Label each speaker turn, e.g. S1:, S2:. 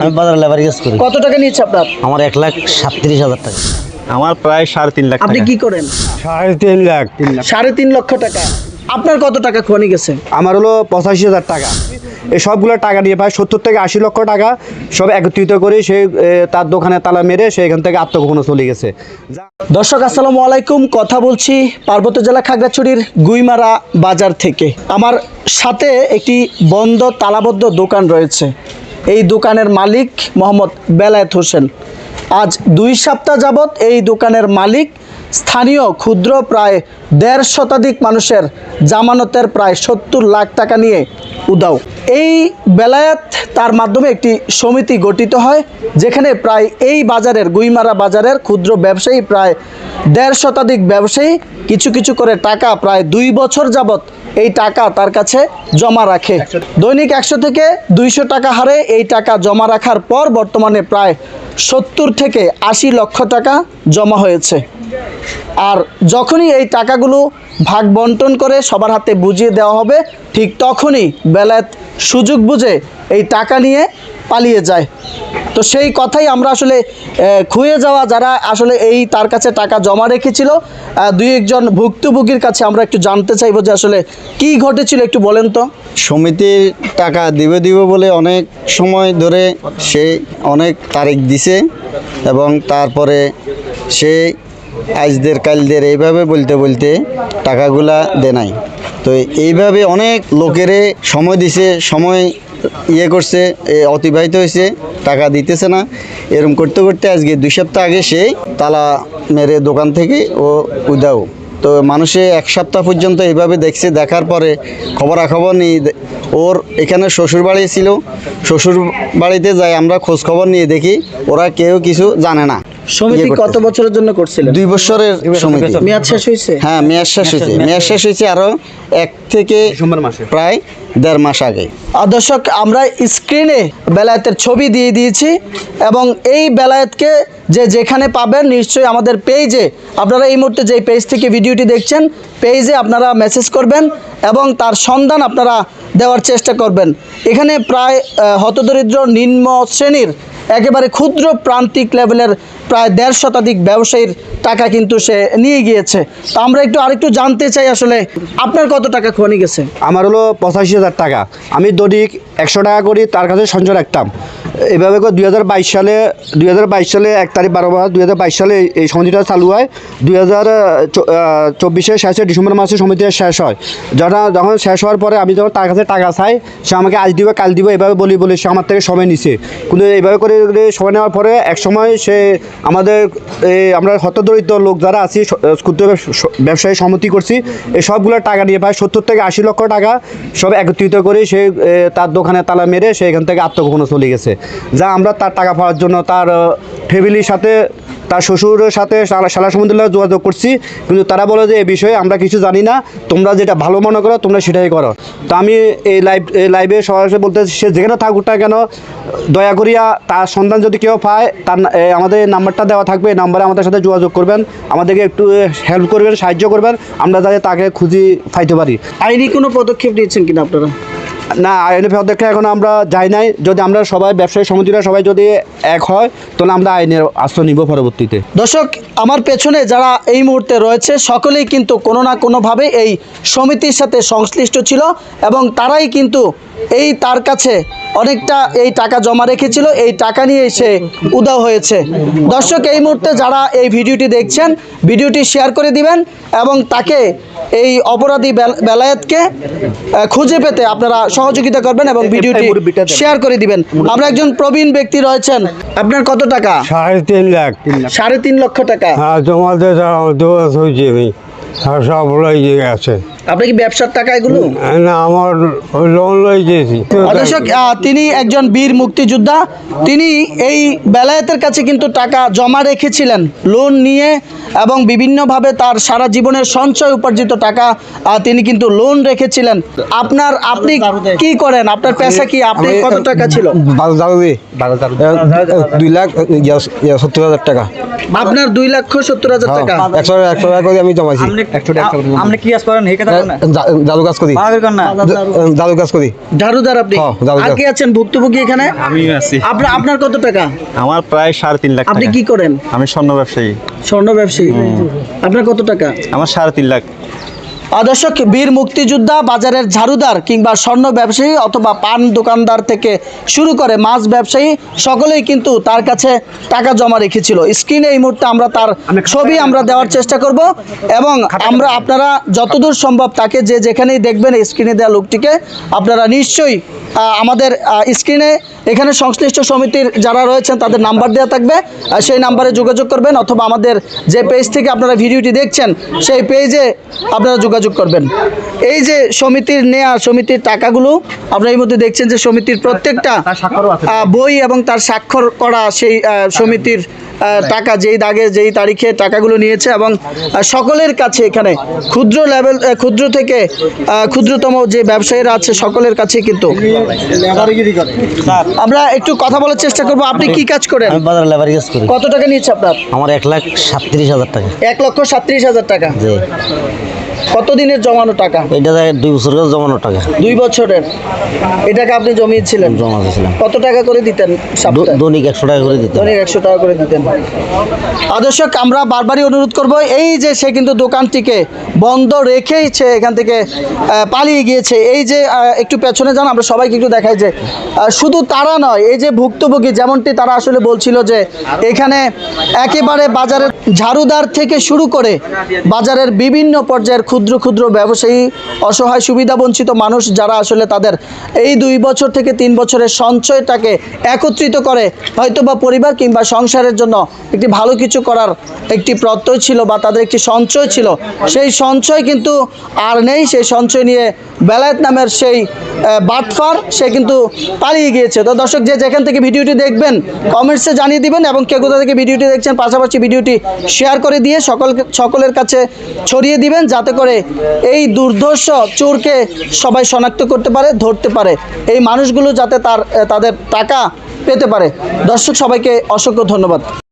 S1: আমি বাজারে লেবার কাজ করি।
S2: কত টাকা নিচ্ছে আপনার?
S1: আমার এক লাখ সাতত্রিশ হাজার টাকা।
S3: আমার প্রায় সাড়ে তিন লাখ
S2: আপনি কি করেন?
S4: সাড়ে তিন লাখ তিন লাখ।
S2: সাড়ে তিন লক্ষ টাকা। আপনার কত টাকা খনি গেছে?
S4: আমার হলো পঁচাশি হাজার টাকা। এই সবগুলো টাকা নিয়ে প্রায় সত্তর থেকে আশি লক্ষ টাকা সব একত্রিত করে সে তার দোকানে তালা মেরে সে এখান থেকে আত্মগোপনে চলে গেছে।
S2: দর্শক আসসালামু আলাইকুম। কথা বলছি পার্বত্য জেলা খাগড়াছড়ির গুইমারা বাজার থেকে। আমার সাথে একটি বন্ধ তালাবদ্ধ দোকান রয়েছে। এই দোকানের মালিক মোহাম্মদ বেলায়েত হোসেন। আজ দুই সপ্তাহ যাবৎ এই দোকানের মালিক স্থানীয় ক্ষুদ্র প্রায় দেড় শতাধিক মানুষের জামানতের প্রায় সত্তর লাখ টাকা নিয়ে উদাও। এই বেলায়াত তার মাধ্যমে একটি সমিতি গঠিত হয়, যেখানে প্রায় এই বাজারের গুইমারা বাজারের ক্ষুদ্র ব্যবসায়ী প্রায় দেড় শতাধিক ব্যবসায়ী কিছু কিছু করে টাকা প্রায় দুই বছর যাবত এই টাকা তার কাছে জমা রাখে। দৈনিক একশো থেকে দুইশো টাকা হারে এই টাকা জমা রাখার পর বর্তমানে প্রায় সত্তর থেকে আশি লক্ষ টাকা জমা হয়েছে। আর যখনই এই টাকাগুলো ভাগ বন্টন করে সবার হাতে বুঝিয়ে দেওয়া হবে, ঠিক তখনই বেলায়েত সুযোগ বুঝে এই টাকা নিয়ে পালিয়ে যায়। তো সেই কথাই আমরা আসলে খুয়ে যাওয়া যারা আসলে এই তার কাছে টাকা জমা রেখেছিল দুই একজন ভুক্তভোগীর কাছে আমরা একটু জানতে চাইব যে আসলে কি ঘটেছিল একটু বলেন তো।
S5: সমিতির টাকা দিবে দিব বলে অনেক সময় ধরে সে অনেক তারিখ দিছে এবং তারপরে সে আজদের, কালদের, এইভাবে বলতে বলতে টাকাগুলা দে নাই। তো এইভাবে অনেক লোকেরে সময় দিছে, সময় ইয়ে করছে অতিবাহিত হয়েছে, টাকা দিতেছে না। এরকম করতে করতে আজকে দুই সপ্তাহ আগে সেই তালা মেরে দোকান থেকে ও উদাও তো মানুষে এক সপ্তাহ পর্যন্ত এইভাবে দেখছে, দেখার পরে খবরাখবর নিয়ে ওর এখানে শ্বশুর বাড়ি ছিল। শ্বশুর বাড়িতে যাই আমরা খোঁজ খবর নিয়ে দেখি, ওরা কেউ কিছু জানে না।
S2: সমিতি
S5: ইয়ে
S2: কত বছরের জন্য করছিলেন
S5: দুই বছরের সমিতি।
S2: মেয়াদ শেষ হয়েছে?
S5: হ্যাঁ মেয়াদ শেষ হয়েছে। মেয়াদ শেষ হয়েছে আরও এক থেকে প্রায় দেড় মাস আগে।
S2: আর দর্শক আমরা স্ক্রিনে বেলায়েতের ছবি দিয়ে দিয়েছি এবং এই বেলায়েতকে যে যেখানে পাবেন নিশ্চয়ই আমাদের পেজে আপনারা এই মুহূর্তে যে পেজ থেকে ভিডিওটি দেখছেন পেজে আপনারা মেসেজ করবেন এবং তার সন্ধান আপনারা দেওয়ার চেষ্টা করবেন। এখানে প্রায় হতদরিদ্র নিম্ন শ্রেণির একেবারে ক্ষুদ্র প্রান্তিক লেভেলের প্রায় দেড় শতাধিক ব্যবসায়ীর টাকা কিন্তু সে নিয়ে গিয়েছে। তো আমরা একটু আরেকটু জানতে চাই আসলে আপনার কত টাকা খনি গেছে?
S4: আমার হলো পঁচাশি হাজার টাকা। আমি দৈনিক একশো টাকা করি, তার কাছে সঞ্চয় রাখতাম। এভাবে করে দুই হাজার বাইশ সালে, দুই হাজার বাইশ সালে এক তারিখ বারো মাস দুই হাজার বাইশ সালে এই সমিতিটা চালু হয়। দুই হাজার চব্বিশে শেষে ডিসেম্বর মাসে সমিতিটা শেষ হয়। যখন যখন শেষ হওয়ার পরে আমি যখন তার কাছে টাকা চাই, সে আমাকে আজ দিবে, কাল দিবে, এভাবে বলি, বলে, সে আমার থেকে সময় নিছে। কিন্তু এইভাবে করে সময় নেওয়ার পরে এক সময় সে আমাদের আমরা হতদরিদ্র লোক যারা আছি ক্ষুদ্র ব্যবস- ব্যবসায়ী সমিতি করছি, এই সবগুলো টাকা নিয়ে প্রায় সত্তর থেকে আশি লক্ষ টাকা সব একত্রিত করে সে তার দোকানে তালা মেরে সে এখান থেকে আত্মগোপনে চলে গেছে। যা আমরা তার টাকা পাওয়ার জন্য তার ফ্যামিলির সাথে, তার শ্বশুরের সাথে শালা- শালা সমুদ্রে যোগাযোগ করছি। কিন্তু তারা বলে যে, এ বিষয়ে আমরা কিছু জানি না। তোমরা যেটা ভালো মনে করো, তোমরা সেটাই করো। তো আমি এই লাইভ এই লাইভে সরাসরি বলতে সে যেখানে থাকুক না কেন, দয়া করিয়া তার সন্ধান যদি কেউ পায়, তার আমাদের নাম্বারটা দেওয়া থাকবে, এই নাম্বারে আমাদের সাথে যোগাযোগ করবেন। আমাদেরকে একটু হেল্প করবেন, সাহায্য করবেন। আমরা যাতে তাকে খুঁজি পাইতে পারি।
S2: আইনি কোনো পদক্ষেপ নিয়েছেন কিনা আপনারা?
S4: না আইনি পদক্ষেপ এখন আমরা যাই নাই। যদি আমরা সবাই ব্যবসায়ী সমিতিরা সবাই যদি এক হয়, তাহলে আমরা আইনের আশ্রয় নিব পরবর্তীতে।
S2: দর্শক, আমার পেছনে যারা এই মুহূর্তে রয়েছে, সকলেই কিন্তু কোনো না কোনোভাবে এই সমিতির সাথে সংশ্লিষ্ট ছিল এবং তারাই কিন্তু এই তার কাছে অনেকটা এই টাকা জমা রেখেছিল। এই টাকা নিয়ে সে উদাও হয়েছে। দর্শক, এই মুহূর্তে যারা এই ভিডিওটি দেখছেন, ভিডিওটি শেয়ার করে দিবেন এবং তাকে এই অপরাধী বেল- বেলায়েতকে খুঁজে পেতে আপনারা সহযোগিতা করবেন এবং ভিডিওটি শেয়ার করে দিবেন। আমরা একজন প্রবীণ ব্যক্তি রয়েছেন। আপনার কত টাকা?
S4: সাড়ে তিন লাখ।
S2: সাড়ে তিন লক্ষ টাকা।
S4: হ্যাঁ তোমাদের সব লইয়ে গেছে।
S2: আপনি কি ব্যবসার টাকা এগুলো?
S4: না আমার লোন লই গেছি
S2: দর্শক তিনি একজন বীর মুক্তিযোদ্ধা। তিনি এই বেলায়েতের কাছে কিন্তু টাকা জমা রেখেছিলেন। লোন নিয়ে এবং বিভিন্নভাবে তার সারা জীবনের সঞ্চয় উপার্জিত টাকা তিনি কিন্তু লোন রেখেছিলেন। আপনার আপনি কি করেন? আপনার পেশা কি? আপনি কত টাকা ছিল?
S6: দুই লাখ সত্তর হাজার টাকা।
S2: আপনার দুই লক্ষ সত্তর হাজার টাকা?
S6: একশো একশো টাকা করে আমি জমাইছি।
S3: আপনি কি কাজ করেন?
S6: জাদু করি। জাদু কাজ করি।
S2: ঝাড়ুদার আপনি?
S6: হ্যাঁ,
S2: কে আছেন? ভুক্তভোগী এখানে?
S3: আমি আছি।
S2: আপনার আপনার কত টাকা?
S3: আমার প্রায় সাড়ে তিন লাখ
S2: আপনি কি করেন?
S3: আমি স্বর্ণ ব্যবসায়ী।
S2: স্বর্ণ ব্যবসায়ী। আপনার কত টাকা?
S3: আমার সাড়ে তিন লাখ।
S2: দর্শক বীর মুক্তিযোদ্ধা বাজারের ঝাড়ুদার কিংবা স্বর্ণ ব্যবসায়ী অথবা পান দোকানদার থেকে শুরু করে মাছ ব্যবসায়ী সকলেই কিন্তু তার কাছে টাকা জমা রেখেছিল। স্ক্রিনে এই মুহূর্তে আমরা তার ছবি আমরা দেওয়ার চেষ্টা করব এবং আমরা আপনারা যতদূর সম্ভব তাকে যে যেখানেই দেখবেন স্ক্রিনে দেওয়া লোকটিকে আপনারা নিশ্চয়ই আমাদের স্ক্রিনে এখানে সংশ্লিষ্ট সমিতির যারা রয়েছেন তাদের নাম্বার দেওয়া থাকবে। সেই নাম্বারে যোগাযোগ করবেন অথবা আমাদের যে পেজ থেকে আপনারা ভিডিওটি দেখছেন সেই পেজে আপনারা যোগাযোগ করবেন। এই যে সমিতির নেয়া সমিতির টাকাগুলো আপনারা এই মধ্যে দেখছেন যে সমিতির প্রত্যেকটা বই এবং তার স্বাক্ষর করা সেই আহ, সমিতির আহ, টাকা যেই দাগে যেই তারিখে টাকাগুলো নিয়েছে এবং সকলের কাছে এখানে ক্ষুদ্র লেভেল ক্ষুদ্র থেকে আহ, ক্ষুদ্রতম যে ব্যবসায়ীরা আছে সকলের কাছে কিন্তু আমরা একটু কথা বলার চেষ্টা করব। আপনি কি কাজ করেন?
S1: আমি বাজারে লেবারি কাজ করি।
S2: কত টাকা নিয়েছে আপনার?
S1: আমার এক লাখ সাতত্রিশ হাজার টাকা।
S2: এক লক্ষ সাতত্রিশ হাজার টাকা।
S1: যে
S2: কত দিনের জমানো টাকা?
S1: এটা দুই বছর কাছে জমানো টাকা।
S2: দুই বছরের? এটাকে টাকা আপনি জমিয়েছিলেন?
S1: জমা দিয়েছিলাম।
S2: কত টাকা করে দিতেন?
S1: দৈনিক একশো টাকা করে দিতে
S2: দৈনিক একশো টাকা করে দিতেন। আদর্শক আমরা বারবারই অনুরোধ করব এই যে সে কিন্তু দোকানটিকে বন্ধ রেখেই সে এখান থেকে পালিয়ে গিয়েছে। এই যে একটু পেছনে যান আমরা সবাইকে একটু দেখাই যে শুধু তারা নয় এই যে ভুক্তভোগী যেমনটি তারা আসলে বলছিল যে এখানে একেবারে বাজারের ঝাড়ুদার থেকে শুরু করে বাজারের বিভিন্ন পর্যায়ের ক্ষুদ্র ক্ষুদ্র ক্ষুদ্র ব্যবসায়ী, অসহায়, সুবিধাবঞ্চিত মানুষ যারা আসলে তাদের এই দুই বছর থেকে তিন বছরের সঞ্চয়টাকে একত্রিত করে হয়তো বা পরিবার কিংবা সংসারের জন্য একটি ভালো কিছু করার একটি প্রত্যয় ছিল বা তাদের একটি সঞ্চয় ছিল, সেই সঞ্চয় কিন্তু আর নেই, সেই সঞ্চয় নিয়ে বেলায়েত নামের সেই বাটফার, সে কিন্তু পালিয়ে গিয়েছে। তো দর্শক, যে যেখান থেকে ভিডিওটি দেখবেন, কমেন্টসে জানিয়ে দিবেন এবং কে কোথা থেকে ভিডিওটি দেখছেন, পাশাপাশি ভিডিওটি শেয়ার করে দিয়ে সকল সকলের কাছে ছড়িয়ে দিবেন, যাতে করে এই দুর্ধর্ষ চোরকে সবাই শনাক্ত করতে পারে, ধরতে পারে। এই মানুষগুলো যাতে তার তাদের টাকা পেতে পারে। দর্শক, সবাইকে অসংখ্য ধন্যবাদ।